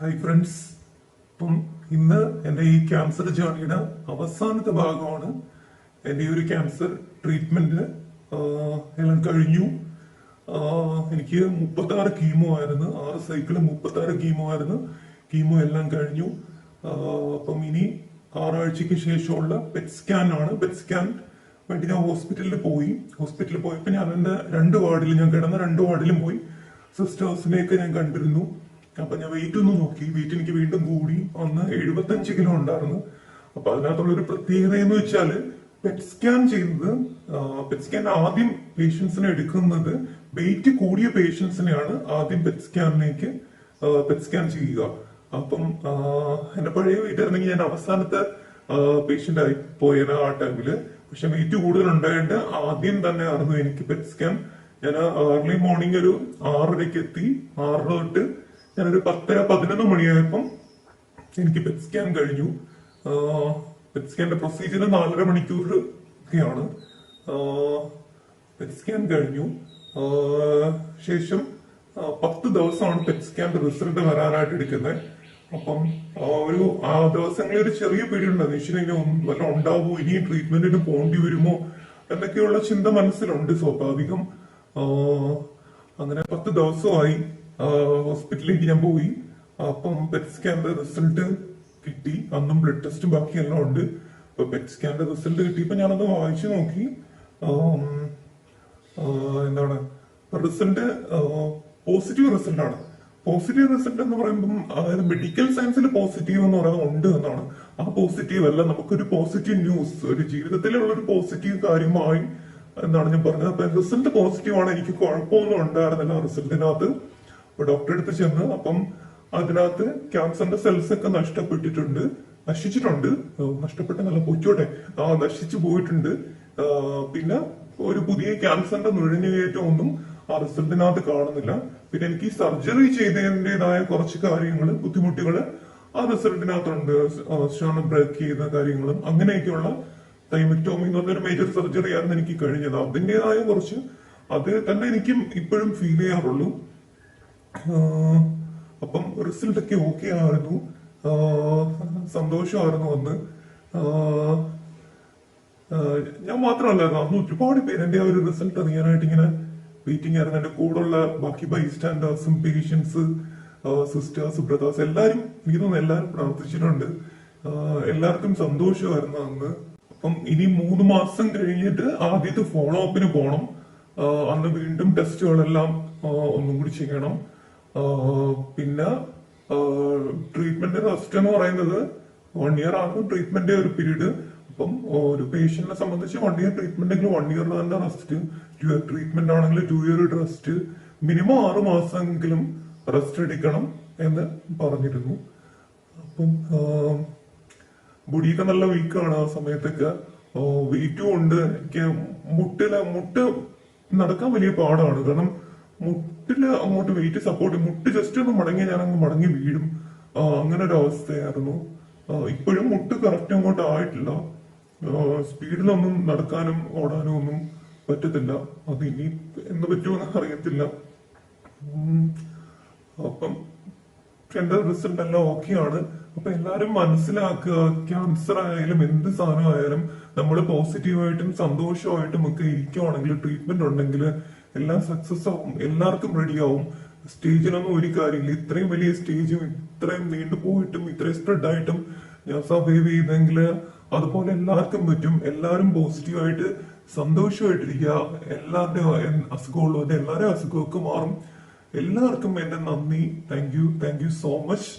Hi friends ഇപ്പം ഇന്ന് എന്റെ ഈ ക്യാൻസർ ജേർണിയുടെ അവസാനത്തെ ഭാഗമാണ്. എന്റെ ഈ ഒരു ക്യാൻസർ ട്രീറ്റ്മെന്റ് എല്ലാം കഴിഞ്ഞു. എനിക്ക് മുപ്പത്താറ് കീമോ ആയിരുന്നു. ആറ് സൈക്കിൾ മുപ്പത്താറ് കീമോ ആയിരുന്നു. കീമോ എല്ലാം കഴിഞ്ഞു. അപ്പം ഇനി ആറാഴ്ചയ്ക്ക് ശേഷമുള്ള പെറ്റ് സ്കാൻ ആണ്. പെറ്റ് സ്കാൻ വേണ്ടി ഞാൻ ഹോസ്പിറ്റലിൽ പോയി. ഹോസ്പിറ്റലിൽ പോയപ്പോൾ ഞാൻ എന്റെ രണ്ട് വാർഡിൽ ഞാൻ കിടന്ന രണ്ട് വാർഡിലും പോയി. സിസ്റ്റേഴ്സിനെയൊക്കെ ഞാൻ കണ്ടിരുന്നു. അപ്പൊ ഞാൻ വെയിറ്റ് ഒന്ന് നോക്കി. വെയിറ്റ് എനിക്ക് വീണ്ടും കൂടി അന്ന് എഴുപത്തഞ്ച് കിലോ ഉണ്ടായിരുന്നു. അപ്പൊ അതിനകത്തുള്ള ഒരു പ്രത്യേകത എന്ന് വെച്ചാൽ പെറ്റ് സ്കാൻ ചെയ്തത് പെറ്റ് സ്കാൻ ആദ്യം പേഷ്യൻസിനെ എടുക്കുന്നത് വെയിറ്റ് കൂടിയ പേഷ്യൻസിനെയാണ് ആദ്യം പെറ്റ് സ്കാനിലേക്ക് പെറ്റ് സ്കാൻ ചെയ്യുക. അപ്പം എന്റെ പഴയ ആണെങ്കിൽ ഞാൻ അവസാനത്തെ പേഷ്യന്റ് ആയി പോയത് ആ ടൈമിൽ പക്ഷെ വെയിറ്റ് കൂടുതൽ ഉണ്ടായിട്ട് ആദ്യം തന്നെ ആയിരുന്നു എനിക്ക് പെറ്റ് സ്കാൻ ഞാൻ ഏർലി മോർണിംഗ് ഒരു ആറരയ്ക്ക് എത്തി. ആറര തൊട്ട് ഞാനൊരു പത്തര പതിനൊന്ന് മണിയായപ്പം എനിക്ക് പെറ്റ് സ്കാൻ കഴിഞ്ഞു. പെറ്റ് സ്കാന്റെ പ്രൊസീജിയർ നാലര മണിക്കൂർ ഒക്കെയാണ് പെറ്റ് സ്കാൻ കഴിഞ്ഞു. ശേഷം പത്ത് ദിവസമാണ് പെറ്റ് സ്കാന്റെ റിസൾട്ട് വരാനായിട്ട് എടുക്കുന്നത് അപ്പം ഒരു ആ ദിവസങ്ങളിൽ ഒരു ചെറിയ പേടിയുണ്ടായിരുന്നു ഈശ്വരൻ ഒന്നും വല്ല ഉണ്ടാവുമോ? ഇനി ട്രീറ്റ്മെന്റിന് പോകേണ്ടി വരുമോ? എന്നൊക്കെയുള്ള ചിന്ത മനസ്സിലുണ്ട് സ്വാഭാവികം. അങ്ങനെ പത്ത് ദിവസമായി. ഹോസ്പിറ്റലിലേക്ക് ഞാൻ പോയി. അപ്പം പെറ്റ് സ്കാനിന്റെ റിസൾട്ട് കിട്ടി. അന്നും ബ്ലഡ് ടെസ്റ്റ് ബാക്കിയെല്ലാം ഉണ്ട്. അപ്പൊ പെറ്റ് സ്കാനിന്റെ റിസൾട്ട് കിട്ടിയപ്പോ ഞാനത് വായിച്ചു നോക്കി. എന്താണ്? റിസൾട്ട് പോസിറ്റീവ് റിസൾട്ട് ആണ്. പോസിറ്റീവ് റിസൾട്ട് എന്ന് പറയുമ്പം അതായത് മെഡിക്കൽ സയൻസിൽ പോസിറ്റീവ് എന്ന് പറയുന്നത് ഉണ്ട് എന്നാണ്. ആ പോസിറ്റീവ് അല്ല നമുക്കൊരു പോസിറ്റീവ് ന്യൂസ് ഒരു ജീവിതത്തിലുള്ള ഒരു പോസിറ്റീവ് കാര്യമായി എന്താണ് ഞാൻ പറഞ്ഞത്? അപ്പൊ റിസൾട്ട് പോസിറ്റീവ് ആണ്. എനിക്ക് കുഴപ്പമൊന്നും ഉണ്ടായിരുന്നില്ല റിസൾട്ടിനകത്ത് അപ്പൊ ഡോക്ടറെ അടുത്ത് ചെന്ന്. അപ്പം അതിനകത്ത് ക്യാൻസറിന്റെ സെൽസ് ഒക്കെ നഷ്ടപ്പെട്ടിട്ടുണ്ട്. നശിച്ചിട്ടുണ്ട്. നഷ്ടപ്പെട്ട നല്ല പൊയ്ക്കോട്ടെ. ആ നശിച്ചു പോയിട്ടുണ്ട്. പിന്നെ ഒരു പുതിയ ക്യാൻസറിന്റെ നുഴഞ്ഞുകയറ്റം ഒന്നും ആ റിസൾട്ടിനകത്ത് കാണുന്നില്ല. പിന്നെ എനിക്ക് ഈ സർജറി ചെയ്തതിന്റെതായ കുറച്ച് കാര്യങ്ങൾ ബുദ്ധിമുട്ടുകൾ ആ റിസൾട്ടിനകത്തുണ്ട് ശ്വാസം ബ്രേക്ക് ചെയ്ത കാര്യങ്ങളും അങ്ങനെയൊക്കെയുള്ള തൈമിക്ടോമി എന്ന് പറഞ്ഞൊരു മേജർ സർജറി ആയിരുന്നു എനിക്ക് കഴിഞ്ഞത്. അതിന്റെതായ കുറച്ച് അത് തന്നെ എനിക്കും ഇപ്പോഴും ഫീൽ ചെയ്യാറുള്ളൂ. അപ്പം റിസൾട്ട് ഒക്കെ ഓക്കെ ആയിരുന്നു. സന്തോഷമായിരുന്നു അന്ന്. ഞാൻ മാത്രമല്ലായിരുന്നു അന്ന് ഒരുപാട് പേര് എന്റെ ആ ഒരു റിസൾട്ട് അറിയാനായിട്ട് ഇങ്ങനെ വെയിറ്റിംഗ് ആയിരുന്നു. എന്റെ കൂടെയുള്ള ബാക്കി ബൈ സ്റ്റാൻഡേഴ്സും പേഷ്യൻസ് സിസ്റ്റേഴ്സ് ബ്രദേഴ്സ് എല്ലാരും എനിക്ക് തോന്നുന്നു എല്ലാരും പ്രാർത്ഥിച്ചിട്ടുണ്ട്. എല്ലാവർക്കും സന്തോഷമായിരുന്നു അന്ന്. അപ്പം ഇനി മൂന്ന് മാസം കഴിഞ്ഞിട്ട് ആദ്യത്തെ ഫോളോ അപ്പിന് പോകണം അന്ന് വീണ്ടും ടെസ്റ്റുകളെല്ലാം ഒന്നും കൂടി ചെയ്യണം. പിന്നെ ട്രീറ്റ്മെന്റ് റെസ്റ്റ് എന്ന് പറയുന്നത് വൺ ഇയർ ആണ് ട്രീറ്റ്മെന്റ് ഒരു പീരീഡ് അപ്പം ഒരു പേഷ്യന്റിനെ സംബന്ധിച്ച് one year treatment one year തന്നെ റെസ്റ്റ് ട്രീറ്റ്മെന്റ് ആണെങ്കിൽ ടു ഇയർ റെസ്റ്റ് മിനിമം ആറ് മാസമെങ്കിലും റെസ്റ്റ് എടുക്കണം എന്ന് പറഞ്ഞിരുന്നു. അപ്പം ബുഡിയൊക്കെ നല്ല വീക്കാണ് ആ സമയത്തൊക്കെ. വെയിറ്റും ഉണ്ട്. എനിക്ക് മുട്ടിൽ മുട്ട് നടക്കാൻ വലിയ പാടാണ്. കാരണം മുട്ടിൽ അങ്ങോട്ട് വെയിറ്റ് സപ്പോർട്ട് മുട്ട് ജസ്റ്റ് ഒന്ന് മടങ്ങി ഞാൻ അങ്ങ് മടങ്ങി വീഴും. അങ്ങനെ ഒരു അവസ്ഥയായിരുന്നു. ഇപ്പോഴും മുട്ട് കറക്റ്റ് അങ്ങോട്ട് ആയിട്ടില്ല. സ്പീഡിലൊന്നും നടക്കാനും ഓടാനും ഒന്നും പറ്റത്തില്ല. അത് ഇനി എന്ന് പറ്റുമെന്ന് അറിയത്തില്ല. അപ്പം എന്റെ റിസൾട്ട് എല്ലാം ഓക്കെയാണ് അപ്പൊ എല്ലാരും മനസ്സിലാക്കുക ക്യാൻസർ ആയാലും എന്ത് സാധനം ആയാലും നമ്മൾ പോസിറ്റീവായിട്ടും സന്തോഷമായിട്ടും ഒക്കെ ഇരിക്കുവാണെങ്കിൽ ട്രീറ്റ്മെന്റ് ഉണ്ടെങ്കിൽ എല്ലാം സക്സസ് ആവും. എല്ലാവർക്കും റെഡി ആവും. സ്റ്റേജിനൊന്നും ഒരു കാര്യമില്ല. ഇത്രയും വലിയ സ്റ്റേജും ഇത്രയും നീണ്ടു പോയിട്ടും ഇത്രയും സ്പ്രെഡ് ആയിട്ടും ഞാൻ സർവൈവ് ചെയ്തെങ്കിൽ അതുപോലെ എല്ലാവർക്കും പറ്റും. എല്ലാവരും പോസിറ്റീവായിട്ട് സന്തോഷമായിട്ടിരിക്കുക. എല്ലാവരുടെയും അസുഖമുള്ളവരുടെ എല്ലാവരുടെയും അസുഖമൊക്കെ മാറും. എല്ലാവർക്കും എന്റെ നന്ദി. Thank you thank you so much